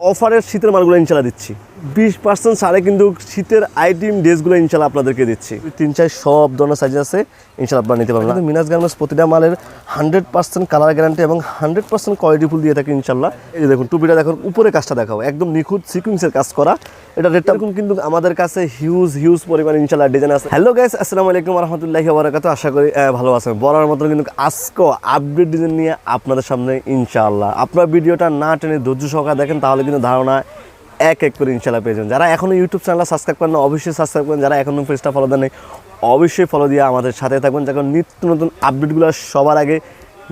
অফারের শীতের মালগুলো ইনশাল্লাহ দিচ্ছি। বিশ পার্সেন্ট সারে কিন্তু শীতের আইটেম ড্রেসগুলো ইনশাল্লাহ আপনাদেরকে দিচ্ছি। তিন, চার, সব ধরনের সাইজ আছে ইনশাল্লাহ আপনারা নিতে পারবেন। মিনাজ গার্মেন্টস প্রতিটা মালের হান্ড্রেড পার্সেন্ট কালার গ্যারান্টি এবং হান্ড্রেড পার্সেন্ট কোয়ালিটি ফুল দিয়ে থাকে ইনশাল্লাহ এই দেখুন, টুপিটা দেখুন, উপরে কাজটা দেখাও একদম নিখুঁত সিকুয়েন্সের কাজ করা। এটা রেটটা এখন কিন্তু আমাদের কাছে হিউজ হিউজ পরিমাণ ইনশাল্লাহ ডিজাইন আছে। হ্যালো গাইস আসসালামু আলাইকুম রহমতুল্লাহি বারাকাতু আশা করি ভালো আছেন। বলার মতো কিন্তু আজকেও আপডেট ডিজাইন নিয়ে আপনাদের সামনে ইনশাল্লাহ আপনার ভিডিওটা না টেনে ধৈর্য সহকারে দেখেন, তাহলে কিন্তু ধারণা এক এক করে ইনশাল্লাহ পেয়ে যাবেন। যারা এখনও ইউটিউব চ্যানেল সাবস্ক্রাইব করেন না অবশ্যই সাবস্ক্রাইব করেন। যারা এখনও পেজটা ফলো দেন অবশ্যই ফলো দিয়ে আমাদের সাথে থাকবেন যখন নিত্য নতুন আপডেটগুলো সবার আগে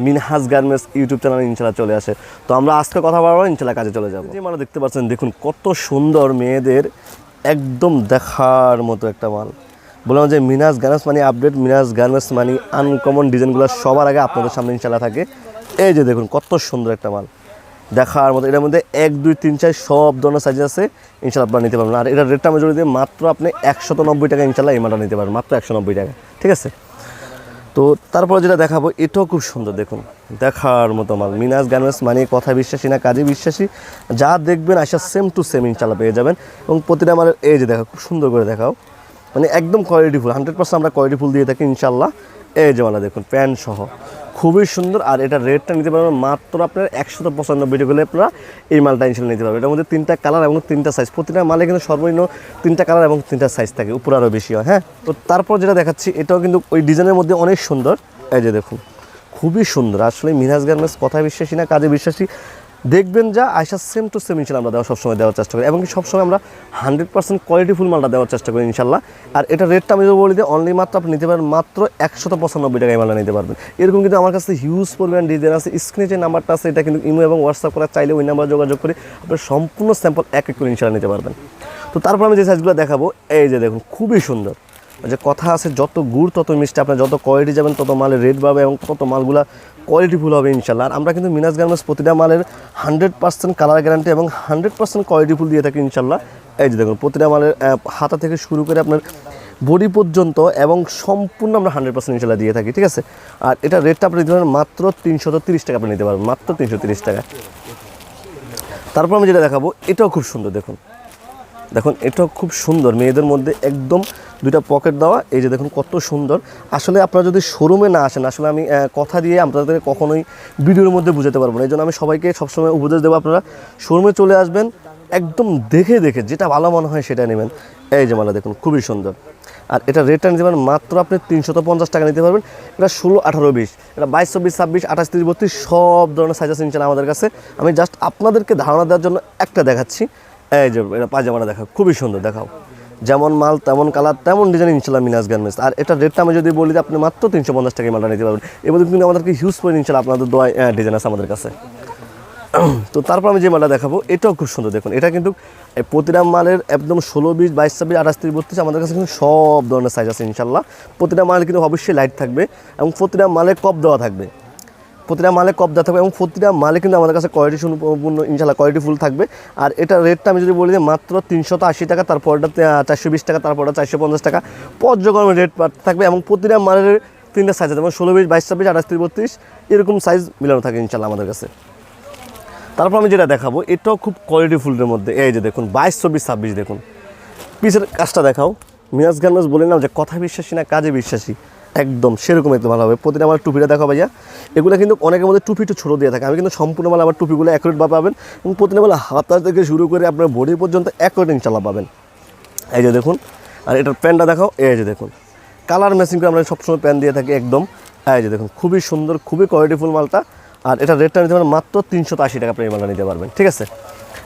মিনহাজ গার্মেন্টস ইউটিউব চ্যানেল ইনশাল্লাহ চলে আসে। তো আমরা আজকে কথা বলব ইনশাল্লাহ কাজে চলে যাব। যে মানে দেখতে পাচ্ছেন, দেখুন কত সুন্দর মেয়েদের একদম দেখার মতো একটা মাল। বললাম যে মিনাজ গার্মেন্টস মানে আপডেট মিনাজ গার্মেন্টস মানে আনকমন ডিজাইনগুলো সবার আগে আপনাদের সামনে ইনশাল্লাহ থাকে। এই যে দেখুন কত সুন্দর একটা মাল। দেখার মতো। এটার মধ্যে এক দুই তিন চার সব ধরনের সাইজ আছে। ইনশাল্লাহ আপনারা নিতে পারবেন। আর এটার রেটটা আমি দিই, মাত্র আপনি একশত নব্বই টাকা ইনশাল্লাহ এই মালটা নিতে পারবেন। মাত্র একশো নব্বই টাকা। ঠিক আছে? তো তারপরে যেটা দেখাবো এটাও খুব সুন্দর দেখুন। দেখার মতো মাল। মিনাজ গার্মেন্টস মানে কথা বিশ্বাসী না কাজে বিশ্বাসী যা দেখবেন আসা সেম টু সেম ইনশাল্লাহ পেয়ে যাবেন। এবং প্রতিটা মালের এই যে দেখো খুব সুন্দর করে দেখাও। মানে একদম কোয়ালিটি ফুল হান্ড্রেড পার্সেন্ট আমরা কোয়ালিটি ফুল দিয়ে থাকি ইনশাল্লাহ এই যে মালা দেখুন প্যান্ট সহ। খুবই সুন্দর আর এটা রেটটা নিতে পারবেন মাত্র আপনার একশো পঁচানব্বই টাকা আপনারা এই মালটা ইনশাল্লাহ নিতে পারবেন। এটার মধ্যে তিনটা কালার এবং তিনটা সাইজ প্রতিটা মালে কিন্তু সর্বনিম্ন তিনটা কালার এবং তিনটা সাইজ থাকে, উপরে আরও বেশি হয় হ্যাঁ? তো তারপর যেটা দেখাচ্ছি, এটাও কিন্তু ওই ডিজাইনের মধ্যে অনেক সুন্দর। এই যে দেখুন, খুবই সুন্দর। আসলে মিনাজ গার্মেন্টস কথা বিশ্বাসী না, কাজে বিশ্বাসী। দেখবেন যা আয়সা সেম টু সেম ইনশাল্লাহ আমরা দেওয়া সবসময় দেওয়ার চেষ্টা করি এবং সবসময় আমরা হান্ড্রেড পার্সেন্ট কোয়ালিটিফুল মালটা দেওয়ার চেষ্টা করি ইনশাল্লাহ। আর এটা রেটটা আমি বলি যে অনলি মাত্র আপনি নিতে পারেন মাত্র একশত পঁচানব্বই টাকায় মালটা নিতে পারবেন। এরকম কিন্তু আমার কাছে হিউজ পরিমাণ ডিজাইন আছে স্ক্রিনে যে নাম্বারটা আছে, এটা কিন্তু ইমো এবং হোয়াটসঅ্যাপ করা চাইলে ওই নাম্বার যোগাযোগ করে আপনার সম্পূর্ণ স্যাম্পল এক এক করে ইনশাল্লাহ নিতে পারবেন। তো তারপর আমি যে সাইজগুলো দেখাবো, এই যে দেখুন, খুবই সুন্দর। যে কথা আছে, যত গুড় তত মিষ্টি আপনার যত কোয়ালিটি যাবেন, তত মালের রেট পাবে এবং তত মালগুলা কোয়ালিটিফুল হবে ইনশাল্লাহ আর আমরা কিন্তু মিনাজ গার্মেন্টস প্রতিটা মালের হান্ড্রেড পার্সেন্ট কালার গ্যারান্টি এবং হান্ড্রেড পার্সেন্ট কোয়ালিটিফুল দিয়ে থাকি ইনশাল্লাহ এই যে দেখুন, প্রতিটা মালের হাতা থেকে শুরু করে আপনার বডি পর্যন্ত এবং সম্পূর্ণ আমরা হান্ড্রেড পার্সেন্ট ইনশাল্লাহ দিয়ে থাকি, ঠিক আছে? আর এটা রেটটা আপনি পারেন মাত্র তিনশত তিরিশ টাকা আপনি নিতে পারবেন, মাত্র তিনশো তিরিশ টাকা। তারপর আমি যেটা দেখাবো, এটাও খুব সুন্দর দেখুন। দেখুন, এটাও খুব সুন্দর। মেয়েদের মধ্যে একদম দুইটা পকেট দেওয়া, এই যে দেখুন কত সুন্দর। আসলে আপনারা যদি শোরুমে না আসেন, আসলে আমি কথা দিয়ে আপনাদের কখনোই ভিডিওর মধ্যে বুঝাতে পারব না। এই জন্য আমি সবাইকে সবসময় উপদেশ দেবো আপনারা শোরুমে চলে আসবেন, একদম দেখে দেখে, যেটা ভালো মনে হয় সেটা নেবেন। এই যে মালা দেখুন, খুবই সুন্দর। আর এটা রেটটা নিতে পারেন মাত্র আপনি তিনশত পঞ্চাশ টাকা নিতে পারবেন। এটা ষোলো আঠারো বিশ, এটা বাইশ, চব্বিশ, ছাব্বিশ, আঠাশ, তিরিশ, বত্রিশ, সব ধরনের সাইজ আছে আমাদের কাছে। আমি জাস্ট আপনাদেরকে ধারণা দেওয়ার জন্য একটা দেখাচ্ছি। এই যে, এটা পায়জামাটা দেখাও, খুবই সুন্দর, দেখাও। যেমন মাল, তেমন কালার, তেমন ডিজাইন ইনশাল্লাহ মিনাজ গার্মেন্টস আর এটা রেটটা আমি যদি বলি, আপনি মাত্র তিনশো পঞ্চাশ টাকা মালটা নিতে পারবেন। এবার কিন্তু আমাদেরকে হিউজ পরিমাণ ইনশাল্লাহ আপনাদের দোয়া ডিজাইন আছে আমাদের কাছে। তো তারপর আমি যে মালটা দেখাবো, এটাও খুব সুন্দর, দেখুন। এটা কিন্তু প্রতিটা মালের একদম ষোলো বিশ, বাইশ, ছাব্বিশ, আঠাশ, তিরিশ, বত্রিশ, আমাদের কাছে কিন্তু সব ধরনের সাইজ আছে ইনশাল্লাহ। প্রতিটা মাল কিন্তু অবশ্যই লাইট থাকবে এবং প্রতিটা মালে কপ দেওয়া থাকবে। প্রতিটা মালে দেওয়া থাকবে এবং প্রতিটা মালে কিন্তু আমাদের কাছে কোয়ালিটি সম্পূর্ণ ইনশাল্লাহ কোয়ালিটি ফুল থাকবে। আর এটা রেটটা আমি যদি বলি যে মাত্র তিনশত আশি টাকা, তারপরটা চারশো বিশ টাকা, তারপরটা চারশো পঞ্চাশ টাকা, পর্যক্রমে রেট থাকবে এবং প্রতিটা মালের তিনটা সাইজ আছে, যেমন ষোলো বিশ, বাইশ, ছাব্বিশ, আঠাশ, তিরিশ, বত্রিশ, এরকম সাইজ মিলানো থাকে ইনশাল্লাহ আমাদের কাছে। তারপর আমি যেটা দেখাবো, এটাও খুব কোয়ালিটি ফুলের মধ্যে। এই যে দেখুন, বাইশ, চব্বিশ, ছাব্বিশ দেখুন। পিসের কাজটা দেখাও। মিনাজ গার্মেন্টস বলে না যে, কথা বিশ্বাসী না কাজে বিশ্বাসী? একদম সেরকম একটু ভালো হবে। প্রতিটা আমার টুপিটা দেখো ভাইয়া, এগুলো কিন্তু অনেকের মধ্যে টুপি একটু ছোটো দিয়ে থাকে। আমি কিন্তু সম্পূর্ণ মাল আমার টুপিগুলো অ্যাকুরেটভাবে পাবেন এবং প্রতিটা মাল হাতা থেকে শুরু করে আপনার বডি পর্যন্ত অ্যাকুরেট ইনশাল্লাহ পাবেন। এই যে দেখুন, আর এটার প্যান্টটা দেখাও এই যে দেখুন। কালার ম্যাচিং করে আমরা সবসময় প্যান্ট দিয়ে থাকি একদম। এই যে দেখুন, খুবই সুন্দর, খুবই কোয়ালিটিফুল মালটা। আর এটা রেটটা নিতে পারেন মাত্র তিনশো আশি টাকা আপনি এই মালটা নিতে পারবেন, ঠিক আছে?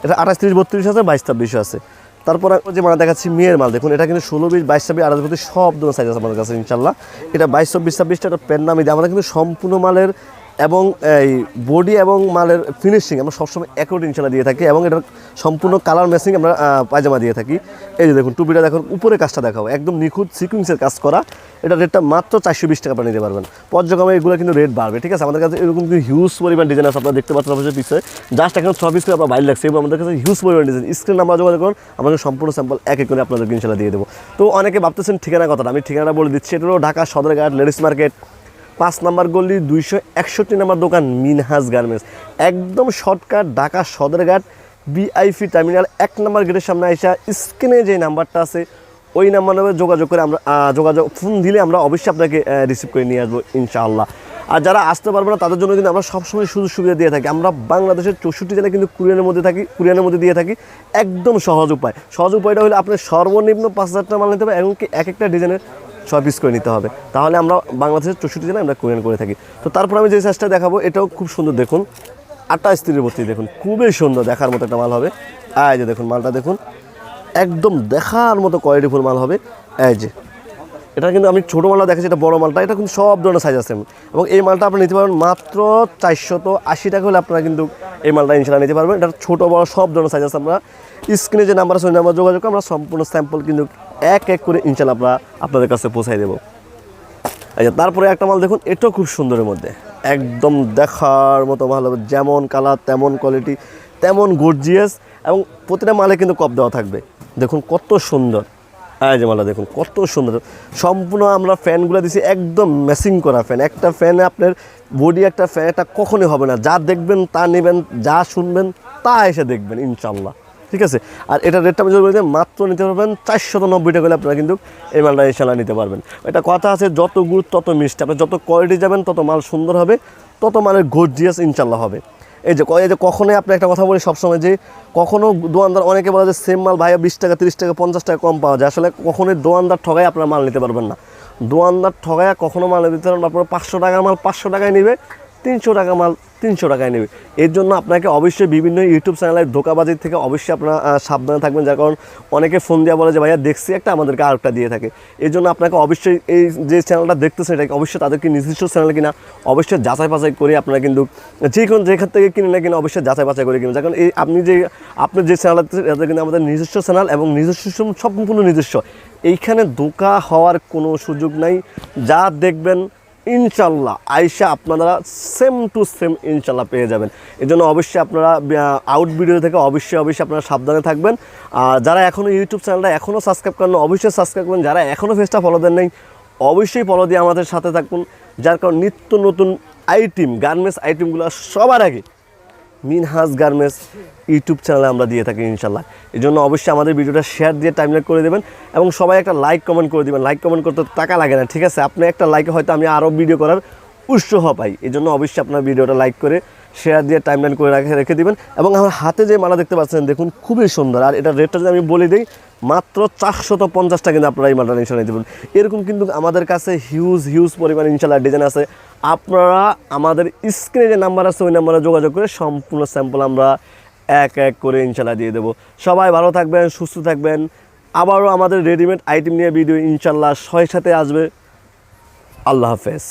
এটা আঠাশ, তিরিশ, বত্রিশ আছে, বাইশ ছাব্বিশ আছে। তারপর যে মাল দেখাচ্ছি মেয়ের মাল, দেখুন, এটা কিন্তু ষোলো বিশ, বাইশ, ছাব্বিশ বত্রিশ সব ধরনের সাইজ আছে আমাদের কাছে ইনশাল্লাহ এটা বাইশ, চব্বিশ, ছাব্বিশটা একটা প্যান্ট নামি দিই আমাদের কিন্তু সম্পূর্ণ মালের এবং এই বডি এবং মালের ফিনিশিং আমরা সবসময় একট ইনশাল্লাহ দিয়ে থাকি এবং এটার সম্পূর্ণ কালার ম্যাচিং আমরা পায়জামা দিয়ে থাকি। এই যে দেখুন, টুপিটা দেখুন, উপরে কাজটা দেখাও একদম নিখুঁত সিকুয়েন্সের কাজ করা। এটা রেটটা মাত্র চারশো বিশ টাকা আপনারা নিতে পারবেন। পর্যক্রমে এগুলো কিন্তু রেট বাড়বে, ঠিক আছে? আমাদের কাছে এরকম কিন্তু হিউজ পরিমাণ ডিজাইন আছে, আপনারা দেখতে পাচ্ছেন অবশ্যই পিছিয়ে জাস্ট এখন ছ পিস করে আপনার বাইরে লাগছে। এবং আমাদের কাছে হিউজ পরিমাণ ডিজাইন স্ক্রিন নাম্বার যোগাযোগ করুন আমাদের সম্পূর্ণ স্যাম্পল এক এক করে আপনাদেরকে ইনশাল্লাহ দিয়ে দেবো। তো অনেকে ভাবতেছেন ঠিকানা কথাটা, আমি ঠিকানা বলে দিচ্ছি। এটা হলো ঢাকা সদরঘাট লেডিস মার্কেট। পাঁচ নাম্বার গল্লি দুইশো একষট্টি নাম্বার দোকান, মিনহাজ গার্মেন্টস। একদম shortcut, Dhaka Sadarghat VIP terminal এক নম্বর গেটের সামনে আইসা স্ক্রিনে যে নাম্বারটা আছে, ওই নাম্বারে যোগাযোগ করে আমরা যোগাযোগ ফোন দিলে আমরা অবশ্যই আপনাকে রিসিভ করে নিয়ে আসব, ইনশাআল্লাহ। আর যারা আসতে পারবে না, তাদের জন্য কিন্তু আমরা সবসময় সুযোগ সুবিধা দিয়ে থাকি। আমরা বাংলাদেশের চৌষট্টি জেলায় কিন্তু কুরিয়ানের মধ্যে থাকি, কুরিয়ানের মধ্যে দিয়ে থাকি। একদম সহজ উপায়। সহজ উপায়টা হলো আপনি সর্বনিম্ন পাঁচ হাজার টাকা মাল নিতে হবে, এমনকি এক একটা ডিজাইনের ছয় পিস করে নিতে হবে। তাহলে আমরা বাংলাদেশের চৌষট্টি জেলায় আমরা কুরিয়ান করে থাকি। তো তারপর আমি যে সাইজটা দেখাবো, এটাও খুব সুন্দর দেখুন। আটটা স্ত্রীর ভর্তি দেখুন, খুবই সুন্দর দেখার মতো একটা মাল হবে। এই যে দেখুন মালটা দেখুন, একদম দেখার মতো কোয়ালিটিফুল মাল হবে। এই যে, এটা কিন্তু আমি ছোটো মালটা দেখেছি এটা বড় মালটা, এটা কিন্তু সব ধরনের সাইজ আছে। এবং এই মালটা আপনি নিতে পারবেন মাত্র চারশত আশি টাকা হলে আপনারা কিন্তু এই মালটা ইনশাল্লাহ নিতে পারবেন। এটা ছোটো বড় সব ধরনের সাইজ আছে। আমরা স্ক্রিনে যে নাম্বার আছে, ওই নাম্বার যোগাযোগ আমরা সম্পূর্ণ স্যাম্পল কিন্তু এক এক করে ইনশাল্লাহ আমরা আপনাদের কাছে পৌঁছাই দেবো। আচ্ছা তারপরে একটা মাল দেখুন, এটাও খুব সুন্দরের মধ্যে। একদম দেখার মতো ভালো, যেমন কালার তেমন কোয়ালিটি তেমন গর্জিয়াস এবং প্রতিটা মালে কিন্তু কপ দেওয়া থাকবে। দেখুন কত সুন্দর। এই যে মালা দেখুন, কত সুন্দর। সম্পূর্ণ আমরা ফ্যানগুলো দিছি, একদম ম্যাচিং করা ফ্যান একটা ফ্যানে আপনার বডি একটা ফ্যান এটা কখনোই হবে না। যা দেখবেন, তা নেবেন, যা শুনবেন, তা এসে দেখবেন, ইনশাল্লাহ। ঠিক আছে? আর এটা রেটটা বলি মাত্র নিতে পারবেন চারশত নব্বই টাকা হলে আপনারা কিন্তু এই মালটা ইনশাল্লাহ নিতে পারবেন। এটা কথা আছে, যত গুড় তত মিষ্টি। আপনি যত কোয়ালিটি যাবেন, তত মাল সুন্দর হবে, তত মালের গর্জিয়াস ইনশাল্লাহ হবে। এই যে এই যে কখনোই আপনি একটা কথা বলি সবসময় যে কখনও দোয়ানদার অনেকে বলে যে সেম মাল ভাইয়া বিশ টাকা, তিরিশ টাকা, পঞ্চাশ টাকা কম পাওয়া যায়। আসলে কখনোই দোয়ানদার ঠগায় আপনার মাল নিতে পারবেন না। দোয়ানদার ঠগায় কখনো মাল নিতে পারবেন আপনার পাঁচশো টাকার মাল পাঁচশো টাকায় নেবে তিনশো টাকা মাল, তিনশো টাকায় নেবে। এর জন্য আপনাকে অবশ্যই বিভিন্ন ইউটিউব চ্যানেলের ধোকাবাজির থেকে অবশ্যই আপনারা সাবধানে থাকবেন, যার কারণ অনেকে ফোন দেওয়া বলে যে, ভাইয়া, দেখছি একটা, আমাদেরকে আরেকটা দিয়ে থাকে। এর জন্য আপনাকে অবশ্যই এই যে চ্যানেলটা দেখতেছেন এটাকে অবশ্যই তাদেরকে নির্দিষ্ট চ্যানেল কিনা, অবশ্যই যাচাই বাছাই করে আপনারা কিন্তু যে কোনো যেখান থেকে কিনে না কিনা, অবশ্যই যাচাই বাছাই করে কিনবেন কারণ এই আপনি যে আপনি যে চ্যানেলটা কিন্তু আমাদের নিজস্ব চ্যানেল এবং নিজস্ব সম্পূর্ণ নিজস্ব। এইখানে ধোকা হওয়ার কোনো সুযোগ নাই। যা দেখবেন ইনশাল্লাহ আয়সা আপনারা সেম টু সেম ইনশাল্লাহ পেয়ে যাবেন। এই জন্য অবশ্যই আপনারা আউট ভিডিও থেকে অবশ্যই অবশ্যই আপনারা সাবধানে থাকবেন। আর যারা এখনও ইউটিউব চ্যানেলটা এখনও সাবস্ক্রাইব করেন অবশ্যই সাবস্ক্রাইব করেন যারা এখনও ফেসটা ফলো দেন নেই, অবশ্যই ফলো দিয়ে আমাদের সাথে থাকুন। যার কারণ নিত্য নতুন আইটেম গার্মেন্টস আইটেমগুলো সবার আগে মিনহাজ গার্মেন্টস ইউটিউব চ্যানেলে আমরা দিয়ে থাকি ইনশাল্লাহ এই জন্য অবশ্যই আমাদের ভিডিওটা শেয়ার দিয়ে টাইমলাইট করে দেবেন এবং সবাই একটা লাইক কমেন্ট করে দেবেন। লাইক কমেন্ট করতে টাকা লাগে না, ঠিক আছে? আপনি একটা লাইকে হয়তো আমি আরও ভিডিও করার উৎসাহ পাই। এই জন্য অবশ্যই আপনার ভিডিওটা লাইক করে শেয়ার দিয়ে টাইমলাইন করে রাখে রেখে দিবেন। এবং আমার হাতে যে মালা দেখতে পাচ্ছেন, দেখুন, খুবই সুন্দর। আর এটা রেটটা যদি আমি বলে দিই, মাত্র চারশত পঞ্চাশ টাকা কিন্তু আপনারা এই মালটা ইনশাল্লাহ পারেন এরকম কিন্তু আমাদের কাছে হিউজ হিউজ পরিমাণ ইনশাল্লাহ ডিজাইন আছে। আপনারা আমাদের স্ক্রিনে যে নাম্বার আছে, ওই নাম্বারে যোগাযোগ করে সম্পূর্ণ স্যাম্পল আমরা এক এক করে ইনশাল্লাহ দিয়ে দেবো। সবাই ভালো থাকবেন, সুস্থ থাকবেন। আবারও আমাদের রেডিমেড আইটেম নিয়ে ভিডিও ইনশাল্লাহ ছয় সাথে আসবে। আল্লাহ হাফেজ।